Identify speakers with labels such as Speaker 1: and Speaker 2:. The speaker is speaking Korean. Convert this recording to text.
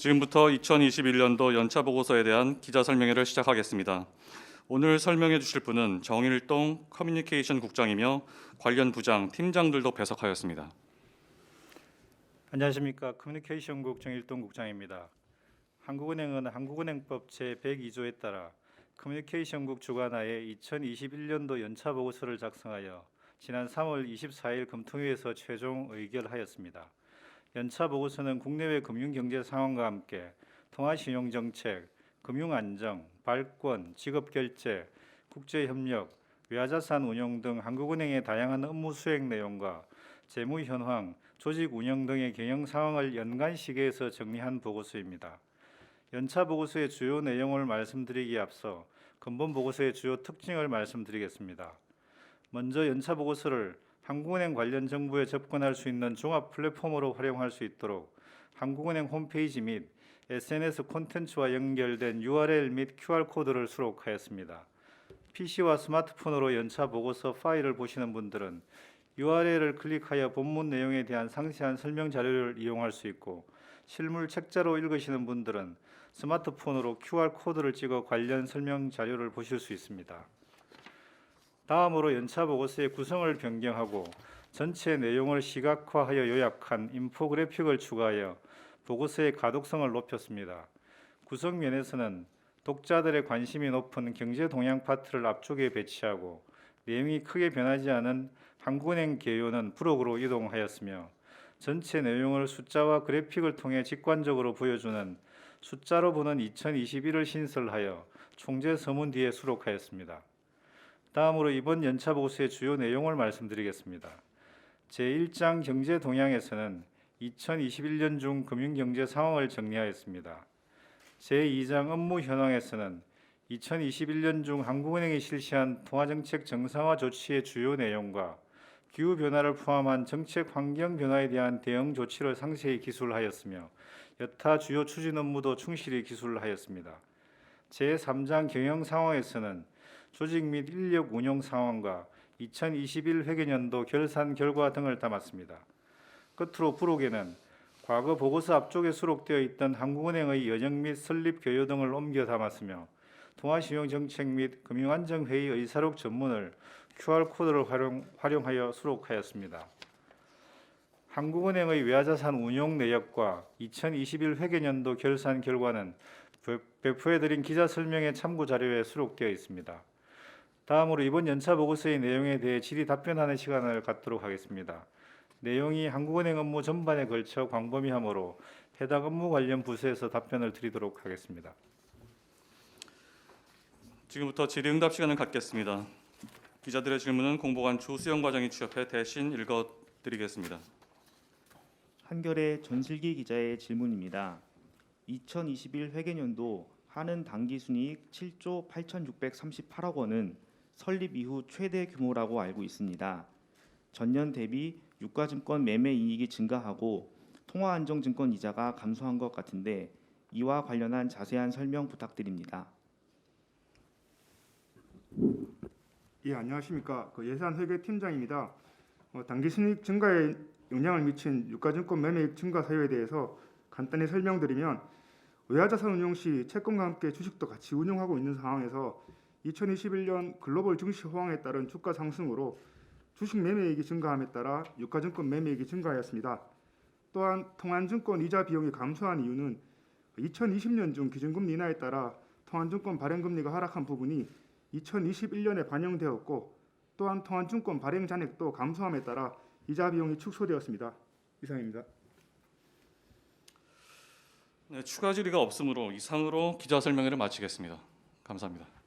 Speaker 1: 지금부터 2021년도 연차 보고서에 대한 기자 설명회를 시작하겠습니다. 오늘 설명해 주실 분은 정일동 커뮤니케이션 국장이며 관련 부장, 팀장들도 배석하였습니다.
Speaker 2: 안녕하십니까 커뮤니케이션국 정일동 국장입니다. 한국은행은 한국은행법 제102조에 따라 커뮤니케이션국 주관하에 2021년도 연차 보고서를 작성하여 지난 3월 24일 검토회에서 최종 의결하였습니다. 연차 보고서는 국내외 금융 경제 상황과 함께 통화 신용 정책, 금융 안정, 발권, 직업 결제, 국제 협력, 외화자산 운용 등 한국은행의 다양한 업무 수행 내용과 재무 현황, 조직 운영 등의 경영 상황을 연간 시계에서 정리한 보고서입니다. 연차 보고서의 주요 내용을 말씀드리기에 앞서 근본 보고서의 주요 특징을 말씀드리겠습니다. 먼저 연차 보고서를 한국은행 관련 정보에 접근할 수 있는 종합 플랫폼으로 활용할 수 있도록 한국은행 홈페이지 및 SNS 콘텐츠와 연결된 URL 및 QR 코드를 수록하였습니다. PC와 스마트폰으로 연차 보고서 파일을 보시는 분들은 URL을 클릭하여 본문 내용에 대한 상세한 설명 자료를 이용할 수 있고 실물 책자로 읽으시는 분들은 스마트폰으로 QR 코드를 찍어 관련 설명 자료를 보실 수 있습니다. 다음으로 연차 보고서의 구성을 변경하고 전체 내용을 시각화하여 요약한 인포그래픽을 추가하여 보고서의 가독성을 높였습니다. 구성 면에서는 독자들의 관심이 높은 경제 동향 파트를 앞쪽에 배치하고 내용이 크게 변하지 않은 한국은행 개요는 부록으로 이동하였으며 전체 내용을 숫자와 그래픽을 통해 직관적으로 보여주는 숫자로 보는 2021을 신설하여 총재 서문 뒤에 수록하였습니다. 다음으로 이번 연차 보고서의 주요 내용을 말씀드리겠습니다. 제1장 경제 동향에서는 2021년 중 금융 경제 상황을 정리하였습니다. 제2장 업무 현황에서는 2021년 중 한국은행이 실시한 통화정책 정상화 조치의 주요 내용과 기후 변화를 포함한 정책 환경 변화에 대한 대응 조치를 상세히 기술하였으며 여타 주요 추진 업무도 충실히 기술하였습니다. 제3장 경영 상황에서는 조직 및 인력 운영 상황과 2021 회계년도 결산 결과 등을 담았습니다. 끝으로 부록에는 과거 보고서 앞쪽에 수록되어 있던 한국은행의 연영 및 설립 교유 등을 옮겨 담았으며 통화신용 정책 및 금융안정회의 의사록 전문을 QR코드를 활용, 활용하여 수록하였습니다. 한국은행의 외화자산 운용 내역과 2021 회계년도 결산 결과는 배- 배포해드린 기자 설명의 참고 자료에 수록되어 있습니다. 다음으로 이번 연차 보고서의 내용에 대해 질의 답변하는 시간을 갖도록 하겠습니다. 내용이 한국은행 업무 전반에 걸쳐 광범위하므로 해당 업무 관련 부서에서 답변을 드리도록 하겠습니다.
Speaker 1: 지금부터 질의응답 시간을 갖겠습니다. 기자들의 질문은 공보관 조수영 과장이 취합해 대신 읽어드리겠습니다.
Speaker 3: 한결의 전슬기 기자의 질문입니다. 2021 회계년도 한은 당기순이익 7조 8,638억 원은 설립 이후 최대 규모라고 알고 있습니다. 전년 대비 유가증권 매매 이익이 증가하고 통화안정증권 이자가 감소한 것 같은데 이와 관련한 자세한 설명 부탁드립니다.
Speaker 4: 예, 안녕하십니까. 그 예산 회계 팀장입니다. 어, 당기순이익 증가에 영향을 미친 유가증권 매매익 증가 사유에 대해서 간단히 설명드리면 외화자산 운용 시 채권과 함께 주식도 같이 운용하고 있는 상황에서 2021년 글로벌 증시 호황에 따른 주가 상승으로 주식 매매익이 증가함에 따라 유가증권 매매익이 증가하였습니다. 또한 통한증권 이자 비용이 감소한 이유는 2020년 중 기준금리 인하에 따라 통한증권 발행금리가 하락한 부분이 2021년에 반영되었고 또한 통한증권 발행 잔액도 감소함에 따라 이자 비용이 축소되었습니다. 이상입니다.
Speaker 1: 네, 추가 질의가 없으므로 이상으로 기자 설명회를 마치겠습니다. 감사합니다.